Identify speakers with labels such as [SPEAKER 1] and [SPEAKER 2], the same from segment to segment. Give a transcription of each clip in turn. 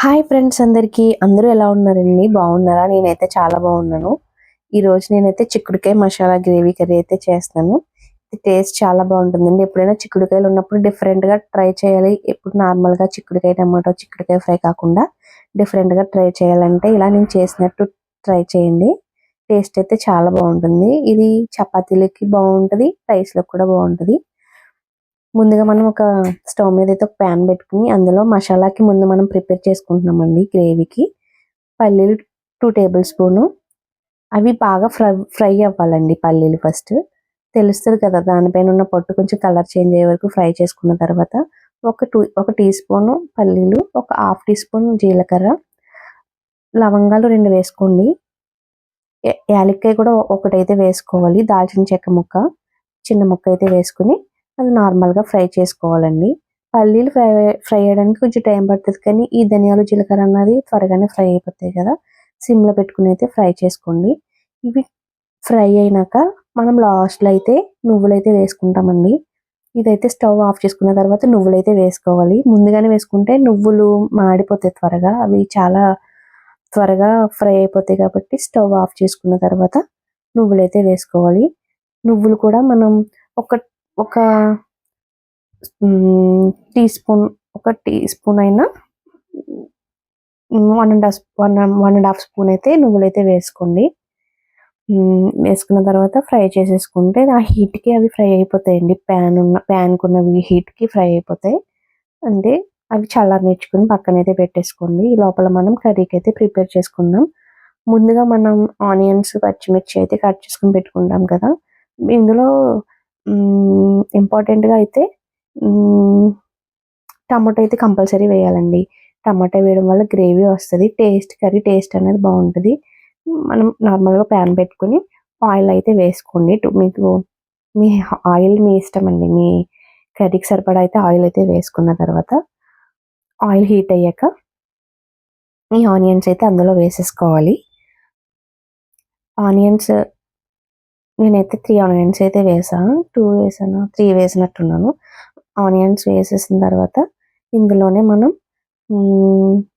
[SPEAKER 1] Hi friends అందరికీ. అందరూ ఎలా ఉన్నారండి? బాగున్నారా? నేనైతే చాలా బాగున్నాను. ఈ రోజు నేనైతే చిక్కుడుకాయ మసాలా గ్రేవీ కర్రీ అయితే చేస్తాను టేస్ట్ చాలా బాగుంటుందండి. ఎప్పుడైనా చిక్కుడుకాయలు ఉన్నప్పుడు డిఫరెంట్గా ట్రై చేయాలి. ఎప్పుడు నార్మల్గా చిక్కుడుకాయ టమాటో చిక్కుడుకాయ ఫ్రై కాకుండా డిఫరెంట్గా ట్రై చేయాలంటే ఇలా నేను చేసినట్టు ట్రై చేయండి. టేస్ట్ అయితే చాలా బాగుంటుంది. ఇది చపాతీలకి బాగుంటుంది రైస్ కూడా బాగుంటుంది. ముందుగా మనం ఒక స్టవ్ మీద అయితే ఒక ప్యాన్ పెట్టుకుని అందులో మసాలాకి ముందు మనం ప్రిపేర్ చేసుకుంటున్నామండి గ్రేవీకి. పల్లీలు టూ టేబుల్ స్పూను అవి బాగా ఫ్రై ఫ్రై అవ్వాలండి పల్లీలు ఫస్ట్ తెలుస్తుంది కదా దానిపైన ఉన్న పొట్టు కొంచెం కలర్ చేంజ్ అయ్యే వరకు ఫ్రై చేసుకున్న తర్వాత ఒక టూ ఒక టీ స్పూన్ పల్లీలు ఒక హాఫ్ టీ స్పూన్ జీలకర్ర. లవంగాలు రెండు వేసుకోండి. యాలక్కాయ కూడా ఒకటైతే వేసుకోవాలి. దాల్చిన చెక్క ముక్క చిన్న ముక్క అయితే వేసుకుని అది నార్మల్గా ఫ్రై చేసుకోవాలండి. పల్లీలు ఫ్రై ఫ్రై అయ్యడానికి కొంచెం టైం పడుతుంది కానీ ఈ ధనియాలు జీలకర్ర అన్నది త్వరగానే ఫ్రై అయిపోతాయి కదా. సిమ్లో పెట్టుకుని అయితే ఫ్రై చేసుకోండి. ఇవి ఫ్రై అయినాక మనం లాస్ట్లో అయితే నువ్వులు అయితే వేసుకుంటామండి. ఇదైతే స్టవ్ ఆఫ్ చేసుకున్న తర్వాత నువ్వులు అయితే వేసుకోవాలి. ముందుగానే వేసుకుంటే నువ్వులు మాడిపోతాయి త్వరగా. అవి చాలా త్వరగా ఫ్రై అయిపోతాయి కాబట్టి స్టవ్ ఆఫ్ చేసుకున్న తర్వాత నువ్వులు అయితే వేసుకోవాలి. నువ్వులు కూడా మనం ఒక ఒక టీ స్పూన్ ఒక టీ స్పూన్ అయినా one and half one one and half spoon అయితే నువ్వులైతే వేసుకోండి. వేసుకున్న తర్వాత ఫ్రై చేసేసుకుంటే ఆ హీట్కి అవి ఫ్రై అయిపోతాయండి. ప్యాన్ ఉన్న ప్యాన్కి ఉన్నవి హీట్కి ఫ్రై అయిపోతాయి. అంటే అవి చల్లారి నేర్చుకుని పక్కనైతే పెట్టేసుకోండి. ఈ లోపల మనం కర్రీకి అయితే ప్రిపేర్ చేసుకుందాం. ముందుగా మనం ఆనియన్స్ పచ్చిమిర్చి అయితే కట్ చేసుకుని పెట్టుకుంటాం కదా. ఇందులో ఇంపార్టెంట్గా అయితే టమాటో అయితే కంపల్సరీ వేయాలండి. టమాటా వేయడం వల్ల గ్రేవీ వస్తుంది టేస్ట్ కర్రీ టేస్ట్ అనేది బాగుంటుంది. మనం నార్మల్గా ప్యాన్ పెట్టుకుని ఆయిల్ అయితే వేసుకోండి. మీకు మీ ఆయిల్ మీ ఇష్టం అండి. మీ కర్రీకి సరిపడా అయితే ఆయిల్ అయితే వేసుకున్న తర్వాత ఆయిల్ హీట్ అయ్యాక ఈ ఆనియన్స్ అయితే అందులో వేసేసుకోవాలి. ఆనియన్స్ నేనైతే త్రీ ఆనియన్స్ అయితే వేసాను టూ వేసాను? త్రీ వేసినట్టున్నాను. ఆనియన్స్ వేసేసిన తర్వాత ఇందులోనే మనం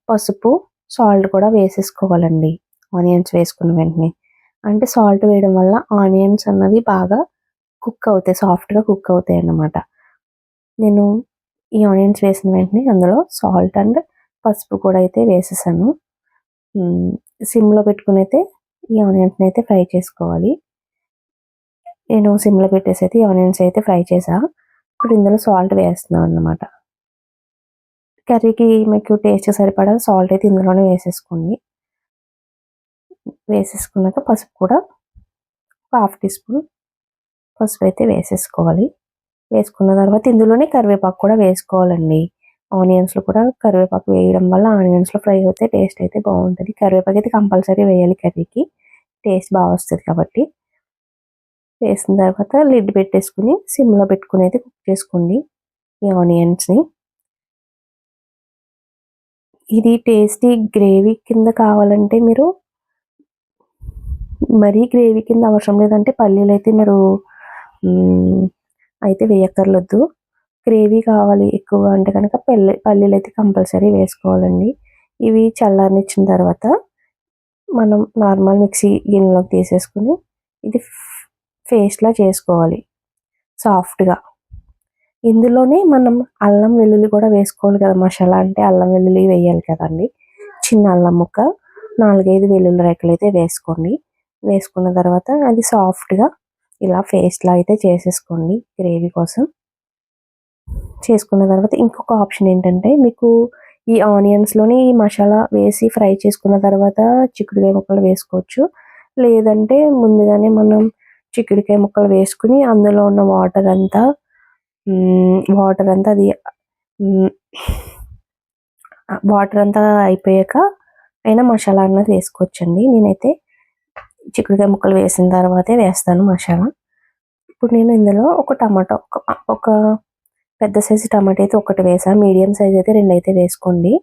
[SPEAKER 1] పసుపు సాల్ట్ కూడా వేసేసుకోవాలండి. ఆనియన్స్ వేసుకున్న వెంటనే. అంటే సాల్ట్ వేయడం వల్ల ఆనియన్స్ అన్నది బాగా కుక్ అవుతాయి సాఫ్ట్గా కుక్ అవుతాయి అన్నమాట. నేను ఈ ఆనియన్స్ వేసిన వెంటనే అందులో సాల్ట్ అండ్ పసుపు కూడా అయితే వేసేసాను. సిమ్లో పెట్టుకుని అయితే ఈ ఆనియన్స్ని అయితే ఫ్రై చేసుకోవాలి. నేను సిమ్లో పెట్టేసి అయితే ఆనియన్స్ అయితే ఫ్రై చేసా. ఇప్పుడు ఇందులో సాల్ట్ వేస్తున్నాను అన్నమాట. కర్రీకి మీకు టేస్ట్ సరిపడా సాల్ట్ అయితే ఇందులోనే వేసేసుకోండి. వేసేసుకున్నాక పసుపు కూడా హాఫ్ టీ స్పూన్ పసుపు అయితే వేసేసుకోవాలి. వేసుకున్న తర్వాత ఇందులోనే కరివేపాకు కూడా వేసుకోవాలండి. ఆనియన్స్లో కూడా కరివేపాకు వేయడం వల్ల ఆనియన్స్లో ఫ్రై అయితే టేస్ట్ అయితే బాగుంటుంది. కరివేపాకు అయితే కంపల్సరీ వేయాలి కర్రీకి. టేస్ట్ బాగా వస్తుంది కాబట్టి. వేసిన తర్వాత లిడ్ పెట్టేసుకుని సిమ్లో పెట్టుకుని అయితే కుక్ చేసుకోండి ఈ ఆనియన్స్ని. ఇది టేస్టీ గ్రేవీ కింద కావాలంటే మీరు మరీ గ్రేవీ కింద అవసరం లేదంటే పల్లీలు అయితే మీరు అయితే వేయక్కర్లొద్దు. గ్రేవీ కావాలి ఎక్కువ అంటే కనుక పల్లి పల్లీలు అయితే కంపల్సరీ వేసుకోవాలండి. ఇవి చల్లారనిచ్చిన తర్వాత మనం నార్మల్ మిక్సీ గిన్నెలోకి తీసేసుకుని ఇది పేస్ట్లా చేసుకోవాలి. సాఫ్ట్గా. ఇందులోనే మనం అల్లం వెల్లుల్లి కూడా వేసుకోవాలి కదా మసాలా. అంటే అల్లం వెల్లుల్లి వేయాలి కదండి. చిన్న అల్లం ముక్క నాలుగైదు వెల్లుల్లి రెక్కలు అయితే వేసుకోండి. వేసుకున్న తర్వాత అది సాఫ్ట్గా ఇలా పేస్ట్లా అయితే చేసేసుకోండి గ్రేవీ కోసం. చేసుకున్న తర్వాత ఇంకొక ఆప్షన్ ఏంటంటే మీకు ఈ ఆనియన్స్లోని ఈ మసాలా వేసి ఫ్రై చేసుకున్న తర్వాత చిక్కుడుకాయ ముక్కలు వేసుకోవచ్చు. లేదంటే ముందుగానే మనం చిక్కుడుకాయ ముక్కలు వేసుకుని అందులో ఉన్న వాటర్ అంతా వాటర్ అంతా అది వాటర్ అంతా అయిపోయాక అయినా మసాలా అన్నది వేసుకోవచ్చండి. నేనైతే చిక్కుడుకాయ ముక్కలు వేసిన తర్వాతే వేస్తాను మసాలా. ఇప్పుడు నేను ఇందులో ఒక టమాటో ఒక ఒక పెద్ద సైజు టమాటో అయితే ఒకటి వేసాను మీడియం సైజ్ అయితే రెండు అయితే వేసుకోండి.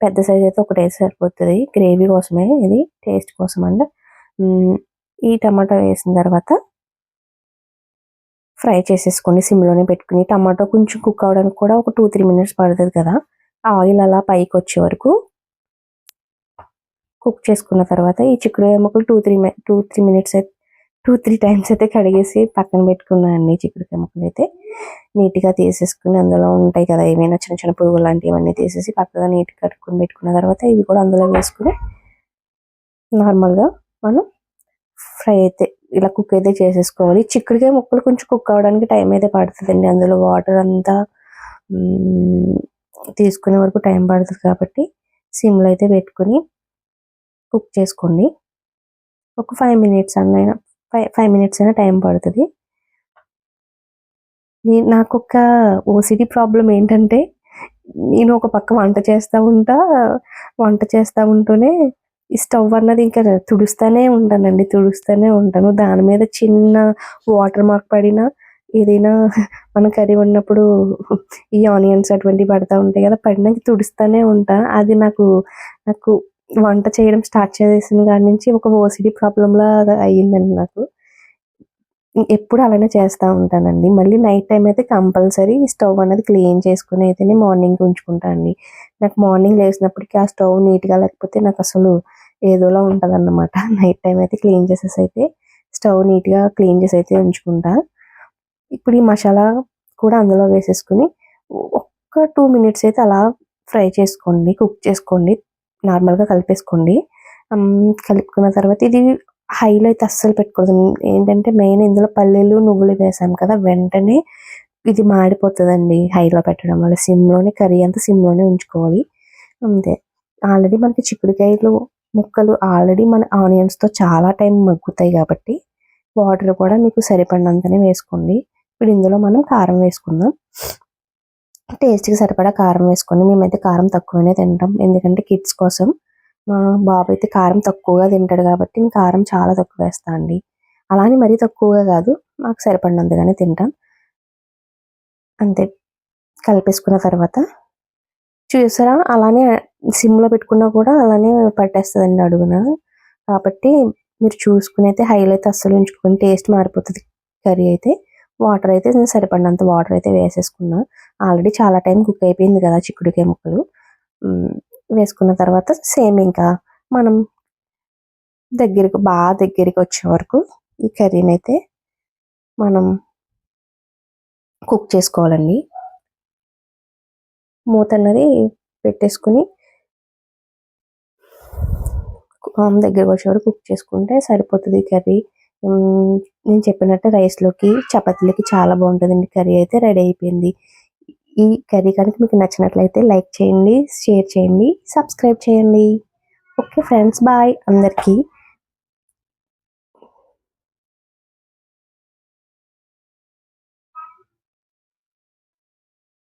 [SPEAKER 1] పెద్ద సైజ్ అయితే ఒకటి వేసి సరిపోతుంది. గ్రేవీ కోసమే ఇది టేస్ట్ కోసం అండి. ఈ టమాటో వేసిన తర్వాత ఫ్రై చేసేసుకోండి సిమ్లోనే పెట్టుకుని టమాటో కొంచెం కుక్ అవడానికి కూడా ఒక టూ త్రీ మినిట్స్ పడుతుంది కదా. ఆయిల్ అలా పైకి వచ్చే వరకు కుక్ చేసుకున్న తర్వాత ఈ చిక్కుడుకాయ ముక్కలు two three two three minutes అయితే టూ త్రీ టైమ్స్ అయితే కడిగేసి పక్కన పెట్టుకున్నానండి చిక్కుడుకాయ ముక్కలు అయితే. నీట్గా తీసేసుకుని అందులో ఉంటాయి కదా ఏమైనా చిన్న చిన్న పువ్వులు లాంటివి తీసేసి పక్కగా నీట్గా కట్టుకుని పెట్టుకున్న తర్వాత ఇవి కూడా అందులో వేసుకుని నార్మల్గా మనం ఫ్రై అయితే ఇలా కుక్ అయితే చేసేసుకోవాలి. చిక్కుడుకాయ ముక్కలు కొంచెం కుక్ అవ్వడానికి టైం అయితే పడుతుందండి. అందులో వాటర్ అంతా తీసుకునే వరకు టైం పడుతుంది కాబట్టి సిమ్లో అయితే పెట్టుకుని కుక్ చేసుకోండి. ఒక ఫైవ్ మినిట్స్ అన్నైనా ఫైవ్ ఫైవ్ మినిట్స్ అయినా టైం పడుతుంది. నాకు ఒక ఓసిడి ప్రాబ్లం ఏంటంటే నేను ఒక పక్క వంట చేస్తూ ఉంటా వంట చేస్తూ ఉంటూనే ఈ స్టవ్ అన్నది ఇంకా తుడుస్తూనే ఉంటానండి తుడుస్తూనే ఉంటాను దాని మీద చిన్న వాటర్ మార్క్ పడినా ఏదైనా మన కర్రీ ఉన్నప్పుడు ఈ ఆనియన్స్ అటువంటివి పడతా ఉంటాయి కదా పడినాక తుడుస్తూనే ఉంటా. అది నాకు నాకు వంట చేయడం స్టార్ట్ చేసిన కాడి నుంచి ఒక ఓసిడి ప్రాబ్లంలా అయ్యిందండి నాకు. ఎప్పుడు అలానే చేస్తూ ఉంటానండి. మళ్ళీ నైట్ టైం అయితే కంపల్సరీ స్టవ్ అనేది క్లీన్ చేసుకుని అయితేనే మార్నింగ్ ఉంచుకుంటాను అండి. నాకు మార్నింగ్ లేచినప్పటికీ ఆ స్టవ్ నీట్గా లేకపోతే నాకు అసలు ఏదోలా ఉంటుంది అన్నమాట నైట్ టైం అయితే క్లీన్ చేసేసి అయితే స్టవ్ నీట్గా క్లీన్ చేసి అయితే ఉంచుకుంటా. ఇప్పుడు ఈ మసాలా కూడా అందులో వేసేసుకుని ఒక్క టూ మినిట్స్ అయితే అలా ఫ్రై చేసుకోండి కుక్ చేసుకోండి నార్మల్గా కలిపేసుకోండి. కలుపుకున్న తర్వాత ఇది హైలో అయితే అస్సలు పెట్టుకోవద్దు ఏంటంటే మెయిన్ ఇందులో పల్లీలు నువ్వులు వేసాం కదా వెంటనే ఇది మాడిపోతుందండి హైలో పెట్టడం వల్ల. సిమ్లోనే కర్రీ అంతా సిమ్లోనే ఉంచుకోవాలి. అంతే. ఆల్రెడీ మనకి చిక్కుడుకాయలు ముక్కలు ఆల్రెడీ మన ఆనియన్స్తో చాలా టైం మగ్గుతాయి కాబట్టి వాటర్ కూడా మీకు సరిపడినంతనే వేసుకోండి. ఇప్పుడు ఇందులో మనం కారం వేసుకుందాం. టేస్ట్కి సరిపడా కారం వేసుకొని మేమైతే కారం తక్కువనే తింటాం. ఎందుకంటే కిడ్స్ కోసం మా బాబు అయితే కారం తక్కువగా తింటాడు కాబట్టి నేను కారం చాలా తక్కువ వేస్తాను అండి. అలానే మరీ తక్కువగా కాదు మాకు సరిపడినందుగానే తింటాం. అంతే కలిపేసుకున్న తర్వాత చూసారా? అలానే సిమ్లో పెట్టుకున్నా కూడా అలానే పట్టేస్తుందండి అడుగున. కాబట్టి మీరు చూసుకుని అయితే హైలో అయితే అస్సలు ఉంచుకొని టేస్ట్ మారిపోతుంది కర్రీ అయితే. వాటర్ అయితే నేను సరిపడినంత వాటర్ అయితే వేసేసుకున్నా. ఆల్రెడీ చాలా టైం కుక్ అయిపోయింది కదా చిక్కుడుకాయ ముక్కలు. వేసుకున్న తర్వాత సేమ్ ఇంకా మనం దగ్గరికి బాగా దగ్గరికి వచ్చే వరకు ఈ కర్రీని అయితే మనం కుక్ చేసుకోవాలండి. మూత అన్నది పెట్టేసుకుని దగ్గరకు వచ్చే వరకు కుక్ చేసుకుంటే సరిపోతుంది కర్రీ. నేను చెప్పినట్టు రైస్లోకి చపాతీలకి చాలా బాగుంటుందండి. కర్రీ అయితే రెడీ అయిపోయింది. ఈ కర్రీ కనుక మీకు నచ్చినట్లయితే లైక్ చేయండి షేర్ చేయండి సబ్స్క్రైబ్ చేయండి. ఓకే ఫ్రెండ్స్ బాయ్ అందరికీ.